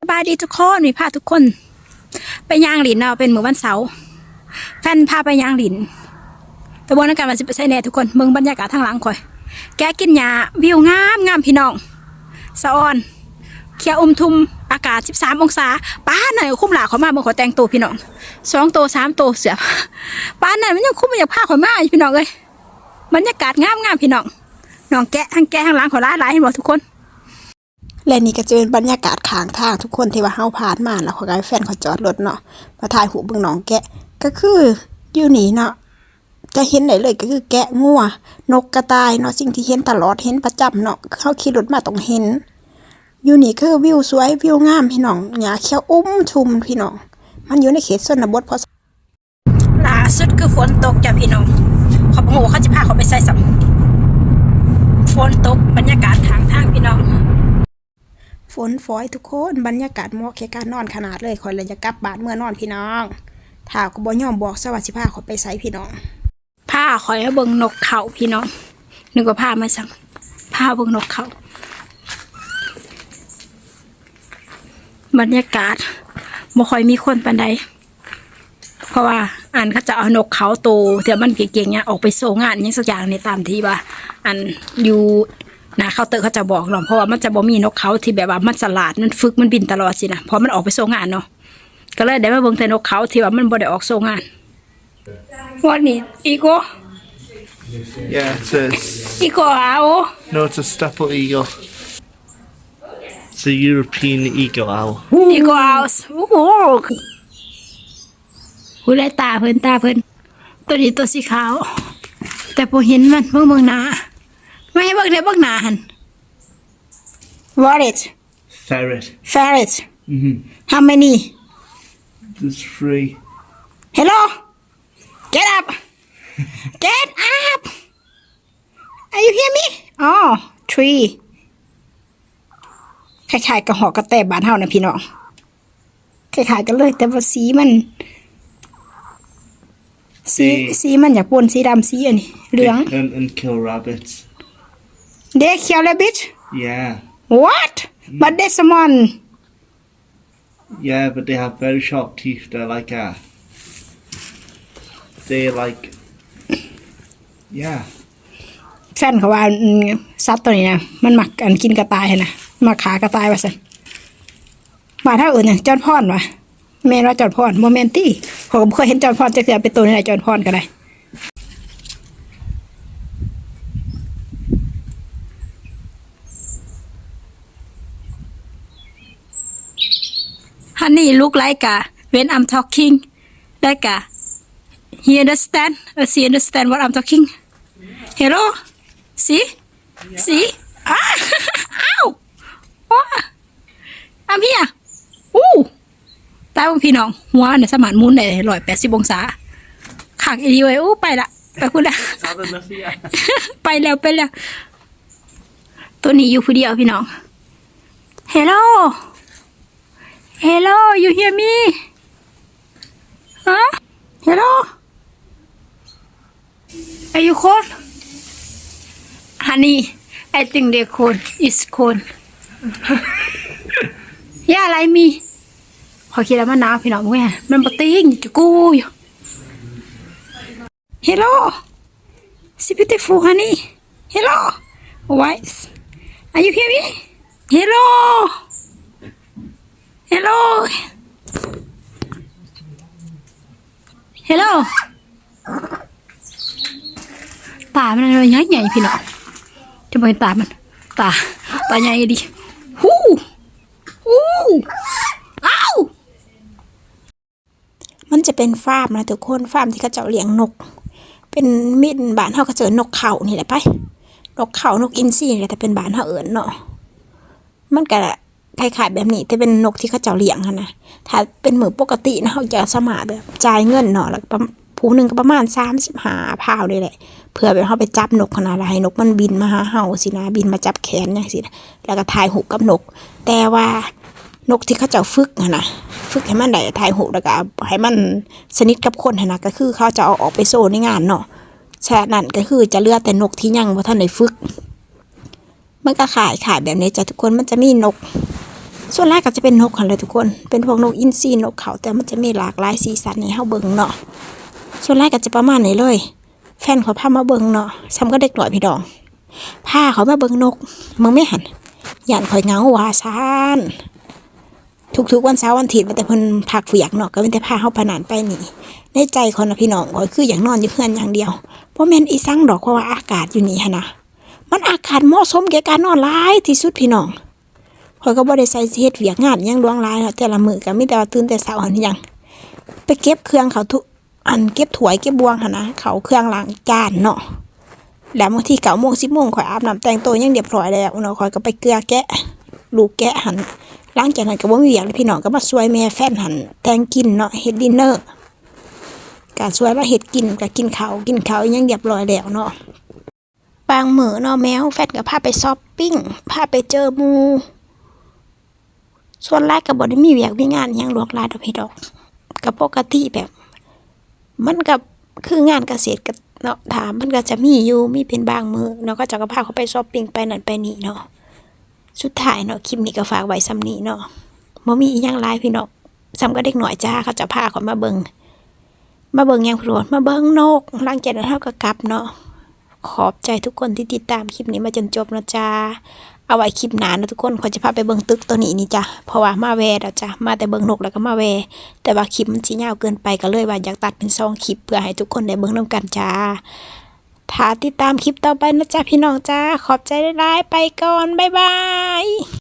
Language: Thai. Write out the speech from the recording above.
สบายดีทุกคนมีพาทุกคน ไปย่างหลินเนาเป็นมื้อวันเสาร์แฟนพาไปย่างหลินแต่วันนั้นการมาสิไปใช้แน่ทุกคนเมืองบรรยากาศทางหลังคอย แกกินยาวิวงามงามพี่น้องสะออนเขียวอมทุมอากาศ 13 องศาป้าหน่อยคุ้มหลาเขามาเมื่อขอแต่งตัวพี่น้องสองตัวสามตัวเสือป้าหน่อยมันยังคุ้มมันอยากพาข่อยมาพี่น้องเลยบรรยากาศงามงามพี่น้องน้องแกะทั้งแกะทั้งหลังขอร้ายหลายเห็นบ่ทุกคน และนี่ก็จะเป็นบรรยากาศข้างทางทุกคนที่ว่าเฮาผ่านมาแล้วขาก็ให้แฟนเขาจอดรถเนาะมาถ่ายหูเบิ่งหนองแกะก็คืออยู่นี่เนาะจะเห็นได้เลยก็คือแกะงัวนกกระต่ายเนาะสิ่งที่เห็นตลอดเห็นประจำเนาะเขาขี่รถมาต้องเห็น อยู่นี่คือวิวสวยวิวงามพี่น้องหญ้าเขียวอุ้มชุมพี่น้อง มันอยู่ในเขตชนบทพอล่าสุดคือฝนตกจ้ะพี่น้องขาบอกว่เขาจะพาเขาไปใส่สำฝนตกบรรยากาศทางทางพี่น้อง นฝอยทุกคนบรรยากาศมาะแค่การนอนขนาดเลยคอยเลยจะกลับบ้านเมื่อนอนพี่น้องถ้าก็บ่ยอมบอกสวัสดิภาขอยไปไสพี่น้องผ้าคอยให้เบิ่งนกเขาพี่น้องนึกว่าผ้ามาสั่งผ้าเบิ่งนกเขาบรรยากาศบ่ค่อยมีคนปานใดเพราะว่าอันเขาจะเอานกเขาโตเดี๋ยวมันเก่งๆเนี่ยออกไปโซงานยังสักอย่างในตามที่ว่า อันอยู่ นะเขาน์เตอร์เขาจะบอกหรอกเพราะว่ามันจะบ่มีนกเขาที่แบบว่ามันสลาดมันฝึกมันบินตลอดสินะเพราะมันออกไปโซงานเนาะก็เลยได้มาเบิ่งแต่นกเขาที่ว่ามันบ่ได้ออกโซงานวันนี้อีโก Yeah, it is. อีโกเอา No, it's a steppe eagle. It's a European eagle owl. อีโกเอาโอ้โหหูไรตาเพิ่นตาเพิ่นตัวนี้ตัวสีขาว แต่พอเห็นมันเบิ่งเบิ่งหน้าไม่ ให้เบิ่งเดี๋ยวเบิ่งหน้าหัน What it Ferret. ferret Mm-hmm. how many There's three. hello get up get up are you hear me oh three คล้ายๆกับหอกกระแตบ้านเฮานะพี่น้องคล้ายๆกันเลย แต่ว่าสีมัน สีสีสีมันอยากปนสีดำสีอันนี้เหลือง And, and kill rabbits. เด็กเขียวแล้วบิช Yeah. what but this one Yeah, but they have very sharp teeth. They're like a. They're like. Yeah. แฟนเขาว่าอืมสัตว์ตัวนี้นะมันหมักอันกินกระต่ายนะมาขากระต่ายว่าสันมาถ้าอื่นเนี่ยจอนพอนวะแม่นว่าจอนพอนโมเมนตี้ผมเคยเห็นจอนพอนจะเกิดเป็นตัวนี้แหละจอนพอนก็ได้ ฮันนี่ลูกไลกะ when I'm talking ไลกะ he understand uh, she understand what I'm talking Hello see see อ้าอ้าวว้าอามเฮียอู้ตายพวกพี่น้อง หัวเนี่ยสมานหมุนได้ร้อยแปดสิบองศาขากอีดีไว้อู้ไปละไปคุณละ Had enough of you. ไปแล้วไปแล้ว ตัวนี้อยู่ผู้เดียวพี่น้อง Hello Hello you hear me ฮะ Hello Are you cold Honey I think they cold is cold ย่าอะไรมีขอคิดแล้วมันหนาวพี่น้องเว้ยมันปะติ้งจะกูอยู่ Hello It's beautiful, honey. Hello. White. Are you hear me? Hello. Hello. Hello. ตามันเลยใหญ่ใหญ่พี่น้องจะบอกเห็นตามัน ตา ตาใหญ่ดิฮู้ฮู้อ้าวมันจะเป็นฟาร์มนะทุกคนฟาร์มที่เขาเจ้าเลี้ยงนก เป็นมินบ้านเฮาก็เจอนกเขานี่แหละไป นกเขานกอินทรีนี่แหละแต่เป็นบ้านเฮาเอิ้นเนาะมันก็ คล้ายๆแบบนี้แต่เป็นนกที่เขาเจ้าเลี้ยงนะถ้าเป็นมือปกตินะเฮาจะสมาแบบจ่ายเงินเนาะแล้วผู้หนึ่งก็ประมาณ35พาวนี่แหละเพื่อแบบเฮาไปจับนกขนาดแล้วให้นกมันบินมาหาเฮาสินะบินมาจับแขนจังซี่นะแล้วก็ถ่ายรูกับนก แต่ว่านกที่เขาเจ้าฝึกนะฝึกให้มันได้ถ่ายรูแล้วก็ให้มันสนิทกับคนนะก็คือเขาจะเอาออกไปโซในงานเนาะฉะนั้นก็คือจะเลือกแต่นกที่ยังบ่าทันได้ฝึก มันก็ขายขายแบบนี้จ้ะทุกคนมันจะมีนก ส่วนแรกก็จะเป็นนกค่ะเลยทุกคน เป็นพวกนกอินทรีนกเขาแต่มันจะมีหลากหลายสีสันให้เฮาเบิ่งเนาะ ส่วนแรกก็จะประมาณนี้เลย แฟนเขาพามาเบิ่งเนาะซ้ำก็เด็กหน่อยพี่ดองพาเขามาเบิ่งนกมึงไม่หันย่านข่อยเงาว่าซานทุกๆวันเสาร์วันอาทิตย์มันแต่เพิ่นพักเฟียกเนาะก็เป็นแต่พาเฮาไปนานไปนี่ในใจคนนะพี่น้องข่อยคืออย่างนอนอยู่เฮือนอย่างเดียวบ่แม่นอีสังดอกเพราะว่าอากาศอยู่นี่หั่นะมันอากาศเหมาะสมแก่การนอนหลายที่สุดพี่น้อง อยก็บ่ได้ใส่เฮ็ดเวียกงานยังดวงหลายแล้แต่ละมือก็มีแต่ว่าตื่นแต่เช้าหันยังไปเก็บเครื่องเขาทุอันเก็บถ้วยเก็บบวงหันนะเขาเครื่องล้างจานเนาะแล้วบางทีเก้าโมงสิบโมงข่อยอาบน้ำแต่งตัวยังเรียบร้อยแล้วเนาะข่อยก็ไปเกลือแกะลูกแกะหันล้างจากนั้นก็บ่มีเวียกเลยพี่น้องก็มาช่วยแม่แฟนหันแต่งกินเนาะเฮ็ดดินเนอร์ก็ช่วยว่าเฮ็ดกินก็กินข้าวกินข้าวยังเรียบร้อยแล้วเนาะบางมื้อเนาะแมวแฟนก็พาไปช้อปปิ้งพาไปเจอหมู่ ส่วนลายก็บ่ได้มีเวียกมีงานยังหลวกลายดอกพี่ดอกก็ปกติแบบ มันกับคืองานเกษตรก็เนาะถามมันก็จะมีอยู่มีเป็นบางมือเนาะก็จะก็พาเขาไปช้อปปิ้งไปนั่นไปนี่เนาะสุดท้ายเนาะคลิปนี้ก็ฝากไว้ซ้ำนี้เนาะบ่มีอีหยังหลายพี่น้องซ้ำก็เด็กหน่อยจ้าเขาจะพาเขามาเบิงมาเบิงยังโปรดมาเบิงนกหลังจากนั้นเฮาก็กลับเนาะขอบใจทุกคนที่ติดตามคลิปนี้มาจนจบนะจ้า เอาไว้คลิปหนานะทุกคนขอจะพาไปเบิงตึกตัวนี้นี่จ้ะเพราะว่ามาแวแล้วจ้ะมาแต่เบิงนกแล้วก็มาแวแต่ว่าคลิปมันสิยาวเกินไปก็เลยว่าอยากตัดเป็นซองคลิปเพื่อให้ทุกคนได้เบิ่งน้ำกันจ้าถ้าติดตามคลิปต่อไปนะจ๊ะพี่น้องจ้าขอบใจหลายไปก่อนบ๊ายบาย